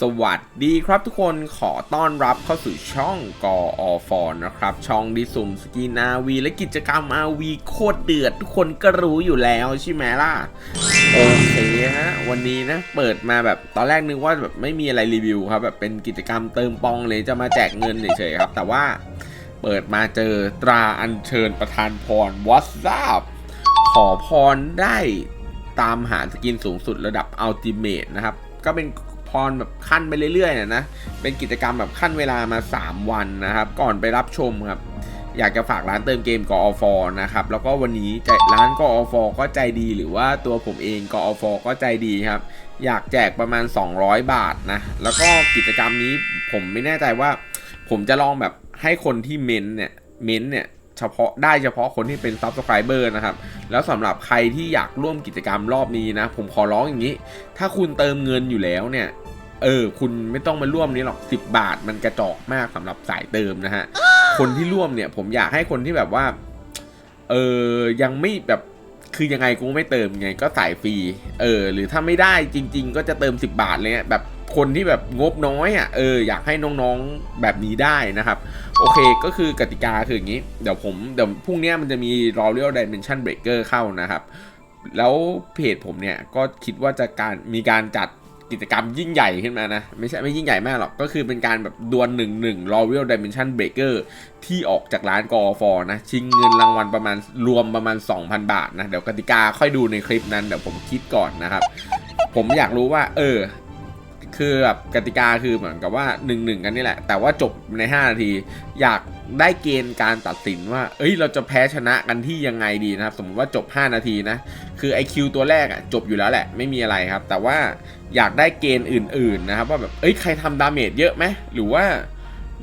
สวัสดีครับทุกคนขอต้อนรับเข้าสู่ช่องกออฟอนนะครับ ช่องดิสุ่มสกินาวีและกิจกรรมอาวีโคตรเดือดทุกคนก็รู้อยู่แล้วใช่ไหมล่ะ โอเคฮะ วันนี้นะ เปิดมาแบบตอนแรกนึกว่าแบบไม่มีอะไรรีวิวครับ แบบเป็นกิจกรรมเติมปองเลยจะมาแจกเงินเฉยๆครับ แต่ว่าเปิดมาเจอตราอัญเชิญประธานพรวัสซับขอพรได้ตามหาสกินสูงสุดระดับอัลติเมทนะครับก็เป็น พรแบบขั้นไปเรื่อยๆนะนะ เป็นกิจกรรมแบบขั้นเวลามา 3 วันนะครับ ก่อนไปรับชมครับ อยากจะฝากร้านเติมเกมกอฟนะครับ แล้วก็วันนี้ใจร้านกอฟก็ใจดีหรือว่าตัวผมเองกอฟก็ใจดีครับ อยากแจกประมาณ 200 บาทนะ แล้วก็กิจกรรมนี้ผมไม่แน่ใจว่า ผมจะลองแบบให้คนที่เมนเนี่ย เมนเนี่ย เฉพาะได้เฉพาะคนที่เป็น Subscriber นะครับ แล้วสำหรับใครที่อยากร่วมกิจกรรมรอบนี้นะ ผมขอร้องอย่างนี้ ถ้าคุณเติมเงินอยู่แล้วเนี่ย เออ คุณไม่ต้องมาร่วมนี้หรอก 10 บาทมันกระจอกมากสำหรับสายเติมนะฮะ คนที่ร่วมเนี่ย ผมอยากให้คนที่แบบว่า เออ ยังไม่แบบคือยังไงกูไม่เติมไงก็สายฟรี เออ หรือถ้าไม่ได้จริง ๆ ก็จะเติม 10 บาทเลยแบบ คนที่แบบงบน้อยอะเอออยากให้น้องๆแบบนี้ได้นะครับ โอเคก็คือกติกาคืออย่างนี้เดี๋ยวผมเดี๋ยวพรุ่งนี้มันจะมี Royal Dimension Breaker เข้านะครับ แล้วเพจผมเนี่ยก็คิดว่าจะการมีการจัดกิจกรรมยิ่งใหญ่ขึ้นมานะ ไม่ใช่ไม่ยิ่งใหญ่มากหรอก ก็คือเป็นการแบบดวลหนึ่งหนึ่ง Royal Dimension Breaker ที่ออกจากร้านกอฟนะ ชิงเงินรางวัลประมาณรวมประมาณ 2,000 บาทนะ เดี๋ยวกติกาค่อยดูในคลิปนั้น เดี๋ยวผมคิดก่อนนะครับ ผมอยากรู้ว่า เออ คือแบบกติกาคือเหมือนกับว่า1นึกันนี่แหละ แต่ว่าจบใน 5 นาที อยากได้เกณฑ์การตัดสินว่า เอ้ย เราจะแพ้ชนะกันที่ยังไงดีนะครับ สมมติว่าจบ 5 นาทีนะ คือไอคิวตัวแรกอะจบอยู่แล้วแหละ ไม่มีอะไรครับ แต่ว่าอยากได้เกณฑ์อื่น ๆ นะครับ ว่าแบบ เอ้ย ใครทำดาเมจเยอะไหมหรือว่า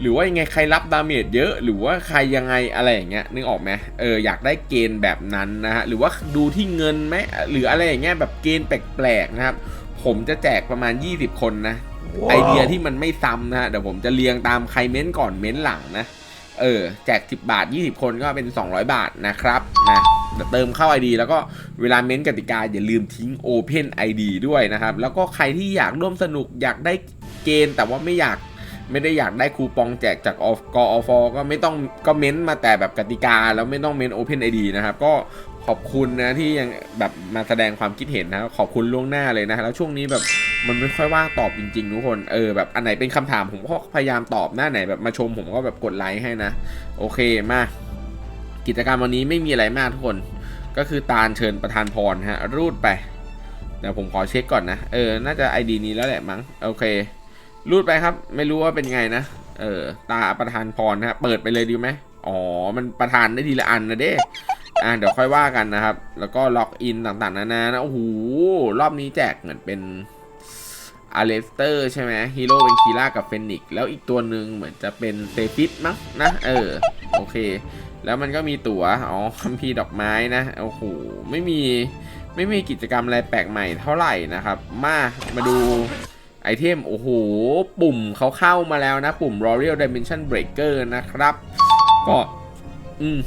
หรือว่ายังไงใครรับดาเมจเยอะ หรือว่าใครยังไงอะไรอย่างเงี้ย นึกออกไหมเออ อยากได้เกณฑ์แบบนั้นนะฮะ หรือว่าดูที่เงินไหมหรืออะไรอย่างเงี้ย แบบเกณฑ์แปลกๆนะครับ ผมจะแจกประมาณ 20 คนนะ ไอเดียที่มันไม่ซ้ำนะฮะเดี๋ยวผมจะเรียงตามใครเม้นก่อนเม้นหลังนะ เออ แจก 10 บาท 20 คนก็เป็น 200 บาทนะครับนะเดี๋ยวเติมเข้า ID แล้วก็เวลาเม้นกติกาอย่าลืมทิ้ง Open ID ด้วยนะครับ แล้วก็ใครที่อยากร่วมสนุกอยากได้เกณฑ์แต่ว่าไม่อยากไม่ได้อยากได้คูปองแจกจากออกอฟก็ไม่ต้องก็เม้นมาแต่แบบกติกา แล้วไม่ต้องเม้น Open ID นะครับ ก็ ขอบคุณนะที่ยังแบบมาแสดงความคิดเห็นนะขอบคุณล่วงหน้าเลยนะแล้วช่วงนี้แบบมันไม่ค่อยว่างตอบจริงๆทุกคนเออแบบอันไหนเป็นคำถามผมก็พยายามตอบหน้าไหนแบบมาชมผมก็แบบกดไลค์ให้นะ โอเคมากิจกรรมวันนี้ไม่มีอะไรมากทุกคน ก็คือตาลเชิญประธานพรฮะรูดไปเดี๋ยวผมขอเช็คก่อนนะเออน่าจะ ID นี้แล้วแหละมั้งโอเค รูดไปครับ ไม่รู้ว่าเป็นไงนะเออตาประธานพรฮะเปิดไปเลยดีไหมอ๋อมันประธานได้ทีละอันนะเด้ อ่าเดี๋ยวค่อยว่ากันนะครับ แล้วก็ล็อกอินต่างๆนานานะโอ้โหรอบนี้แจกเหมือนเป็นอาเลสเตอร์ใช่ไหมฮีโร่เป็นคีร่ากับเฟนิกแล้วอีกตัวหนึ่งเหมือนจะเป็นเซฟิตมั้งนะ เออ โอเค แล้วมันก็มีตั๋วอ๋อคัมภีดอกไม้นะโอ้โหไม่มีไม่มีกิจกรรมอะไรแปลกใหม่เท่าไหร่นะครับ มามาดูไอเทม โอ้โห ปุ่มเขาเข้ามาแล้วนะ ปุ่ม Royal Dimension Breaker นะครับ ก็ อืม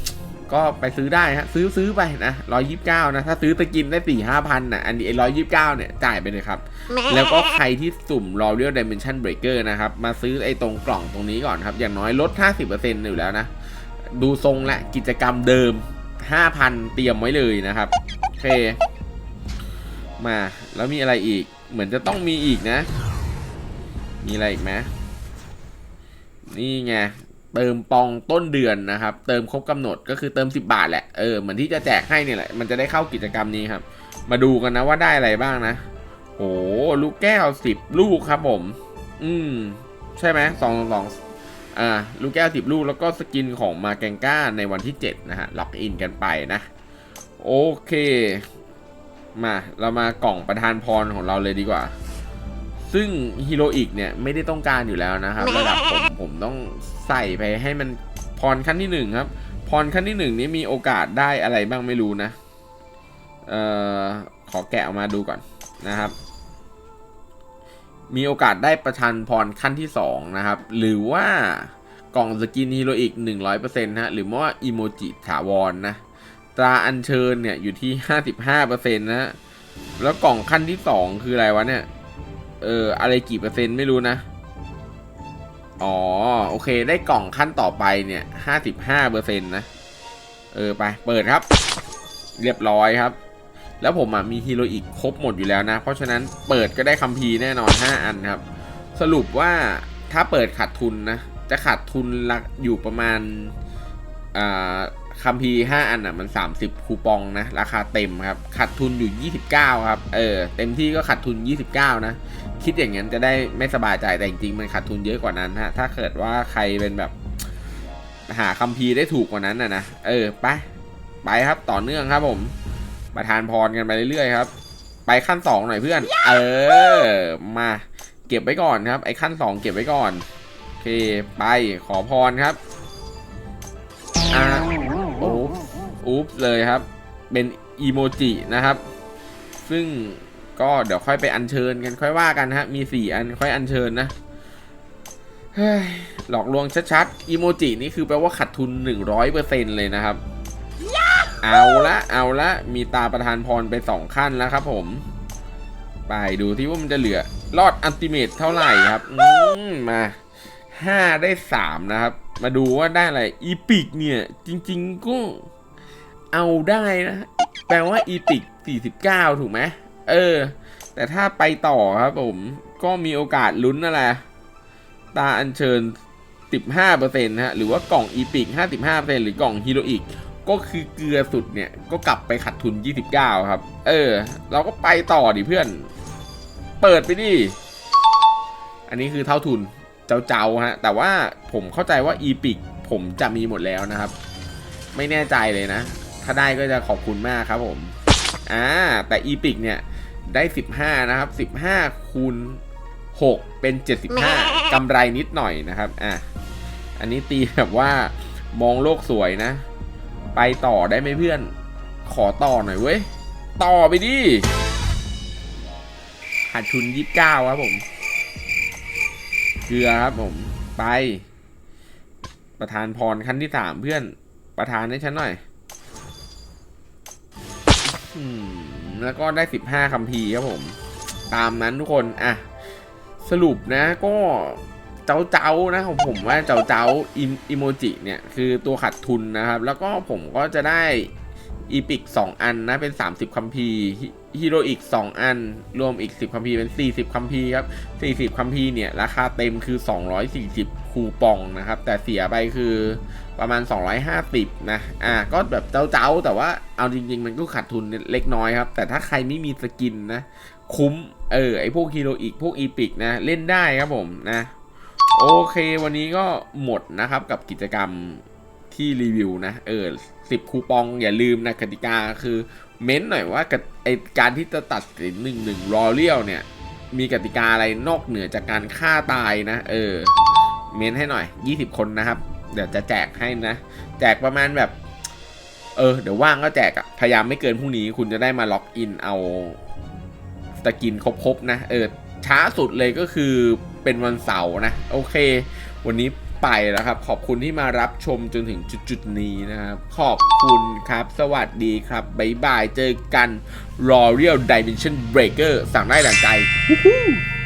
ก็ไปซื้อได้ฮะซื้อซื้อไปนะร้อยยิบเก้านะถ้าซื้อตะกินได้สี่ห้าพันนะอันนี้ร้อยยิบเก้าเนี่ยจ่ายไปเลยครับ แล้วก็ใครที่สุ่ม Royal Dimension Breaker นะครับมาซื้อไอ้ตรงกล่องตรงนี้ก่อนครับ อย่างน้อยลด50%อยู่แล้วนะ ดูทรงและกิจกรรมเดิม5,000เตรียมไว้เลยนะครับโอเค มาแล้วมีอะไรอีกเหมือนจะต้องมีอีกนะ มีอะไรอีกไหมนี่ไง เติมปองต้นเดือนนะครับ เติมครบกำหนดก็คือเติม 10 บาทแหละ เออเหมือนที่จะแจกให้เนี่ยแหละ มันจะได้เข้ากิจกรรมนี้ครับ มาดูกันนะว่าได้อะไรบ้างนะ โอ้ลูกแก้ว 10 ลูกครับผม อืม ใช่ไหมสองสองอ่า ลูกแก้วสิบลูกแล้วก็สกินของมาแกงก้าในวันที่ 7 นะฮะล็อกอินกันไปนะ โอเค มา เรามากล่องประธานพรของเราเลยดีกว่า ซึ่งฮีโรอีกเนี่ยไม่ได้ต้องการอยู่แล้วนะครับระดับผมผมต้องใส่ไปให้มันพรขั้นที่หนึ่งครับพรขั้นที่หนึ่งนี้มีโอกาสได้อะไรบ้างไม่รู้นะ เอ่อ ขอแกะออกมาดูก่อนนะครับ มีโอกาสได้ประชันพรขั้นที่2นะครับ หรือว่ากล่องสกินฮีโร่อีก100%ฮะหรือว่าอีโมจิถาวรนนะตราอัญเชิญเนี่ยอยู่ที่55%นะฮะแล้วกล่องขั้นที่2คืออะไรวะเนี่ย เอออะไรกี่เปอร์เซ็นต์ไม่รู้นะ อ๋อ โอเค ได้กล่องขั้นต่อไปเนี่ยห้าสิบห้าเปอร์เซ็นต์นะ เออ ไป เปิดครับ เรียบร้อยครับ แล้วผมอะมีฮีโรอีกครบหมดอยู่แล้วนะ เพราะฉะนั้นเปิดก็ได้คัมภีร์แน่นอน5อันครับ สรุปว่าถ้าเปิดขาดทุนนะ จะขาดทุนละอยู่ประมาณอ่าคัมภีร์5อันอะมัน 30 คูปองนะ ราคาเต็มครับขาดทุนอยู่ 29 ครับ เออ เต็มที่ก็ขาดทุน 29 นะ คิดอย่างนั้นจะได้ไม่สบายใจแต่จริงๆมันขาดทุนเยอะกว่านั้นฮะถ้าเกิดว่าใครเป็นแบบ หาคัมภีร์ได้ถูกกว่านั้นนะนะเออไปไปครับต่อเนื่องครับ ผมมาทานพรกันไปเรื่อยๆครับ ไปขั้นสองหน่อยเพื่อน เออ มา เก็บไว้ก่อนครับ ไอ้ขั้นสองเก็บไว้ก่อนโอเคไปขอพรครับอ่าโอ้อุ๊บเลยครับ เป็นอีโมจินะครับ ซึ่ง ก็เดี๋ยวค่อยไปอัญเชิญกันค่อยว่ากันฮะ มีสี่อันค่อยอัญเชิญนะหลอกลวงชัดๆอีโมจินี่คือแปลว่าขาดทุน 100%เลยนะครับ เอาละเอาละมีตาประธานพรไปสองขั้นแล้วครับผม ไปดูที่ว่ามันจะเหลือ รอดอัลติเมทเท่าไหร่ครับมาห้าได้สามนะครับ มาดูว่าได้อะไรอีพิกเนี่ย จริง ๆ ก็เอาได้นะ แปลว่าอีพิก49 ถูกไหม เออ แต่ถ้าไปต่อครับผม ก็มีโอกาสลุ้นนั่นแหละ ตาอัญเชิญ 15%ฮะ หรือว่ากล่องอีพิก55%หรือกล่องฮีโรอีก ก็คือเกลือสุดเนี่ย ก็กลับไปขัดทุน 29 ครับ เออ เราก็ไปต่อดิเพื่อน เปิดไปดิ อันนี้คือเท่าทุน เจ้าๆฮะ แต่ว่าผมเข้าใจว่าอีพิกผมจะมีหมดแล้วนะครับ ไม่แน่ใจเลยนะ ถ้าได้ก็จะขอบคุณมากครับผม อ่า แต่อีพิกเนี่ย ได้ 15 นะครับ 15 คูณ 6 เป็น 75กำไรนิดหน่อยนะครับ อะ อันนี้ตีแบบว่ามองโลกสวยนะ ไปต่อได้ไหมเพื่อน ขอต่อหน่อยเว้ย ต่อไปดิขาดทุน 29 ครับผม เกลือครับผม ไป ประธานพรขั้นที่สามเพื่อน ประธานให้ฉันหน่อย อืม แล้วก็ได้ 15คัมภีร์ครับผม ตามนั้นทุกคนอะสรุปนะก็เจ้าเจ้านะของผมว่าเจ้าเจ้าอิโมจิเนี่ยคือตัวขัดทุนนะครับ แล้วก็ผมก็จะได้อีพิก2 อันนะ เป็น 30คัมภีร์ฮีโรอีก 2 อัน รวมอีก 10คัมภีร์เป็น 40คัมภีร์ครับ 40คัมภีร์เนี่ย ราคาเต็มคือ 240 คูปองนะครับ แต่เสียไปคือ ประมาณ 250 นะ อะก็แบบเจ้าๆ แต่ว่าเอาจริง ๆ มันก็ขาดทุนเล็กน้อยครับ แต่ถ้าใครไม่มีสกินนะ คุ้ม เออ ไอพวกฮีโรอีก พวกอีพิกนะ เล่นได้ครับผมนะ โอเค วันนี้ก็หมดนะครับกับกิจกรรมที่รีวิวนะ เออสิบคูปองอย่าลืมนะกติกาคือเม้นหน่อยว่ากติไอการที่จะตัดสินหนึ่งหนึ่งรอเลียวเนี่ย มีกติกาอะไรนอกเหนือจากการฆ่าตายนะ เออ เม้นให้หน่อย 20 คนนะครับ เดี๋ยวจะแจกให้นะ แจกประมาณแบบ เออ เดี๋ยวว่างก็แจกอะพยายามไม่เกินพรุ่งนี้คุณจะได้มาล็อกอินเอาสกินครบๆนะ เออ ช้าสุดเลยก็คือเป็นวันเสาร์นะ โอเค วันนี้ไปแล้วครับ ขอบคุณที่มารับชมจนถึงจุดๆนี้นะครับ ขอบคุณครับ สวัสดีครับ บ๊ายบาย เจอกัน Royal Dimension Breaker สั่งได้ดังใจ w o o